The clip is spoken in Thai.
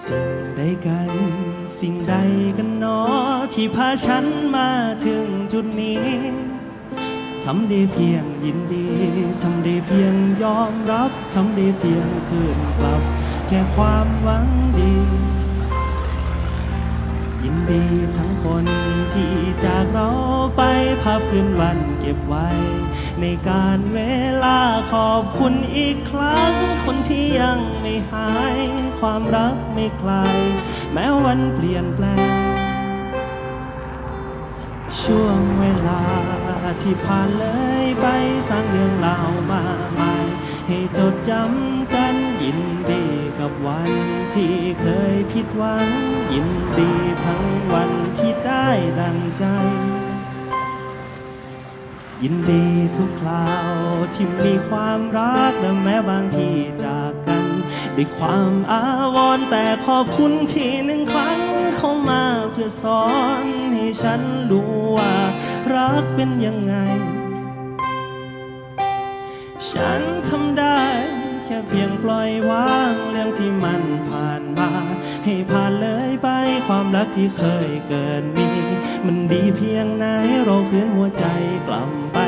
สิ่งใดกัน สิ่งใดกันนอที่พาฉันมาถึงจุดนี้ทำได้เพียงยินดีทำได้เพียงยอมรับทำได้เพียงคืนกลับ แค่ความหวังดี ยินดีทั้งคนที่จากเราไปภาพคืนวันเก็บไว้ ในการเวลาขอบคุณอีกครั้ง คนที่ยังไม่หาย ความรักไม่คลายแม้วันเปลี่ยนแปลง ช่วงเวลาที่ผ่านเลยไปสร้างเรื่องราวมากมาย ให้จดจำกันยินดีกับวันที่เคยผิดหวัง ยินดีทั้งวันที่ได้ดังใจ ยินดีทุกคราวที่มีความรักและแม้บางทีจาก ด้วยความอาวรณ์แต่ขอบคุณที่หนึ่งครั้งเข้ามาเพื่อสอนให้ฉันรู้ว่ารักเป็นยังไง ฉันทำได้ แค่เพียงปล่อยวางเรื่องที่มันผ่านมา ให้ผ่านเลยไปความรักที่เคยเกิดมี มันดีเพียงไหนเราคืนหัวใจกลับไป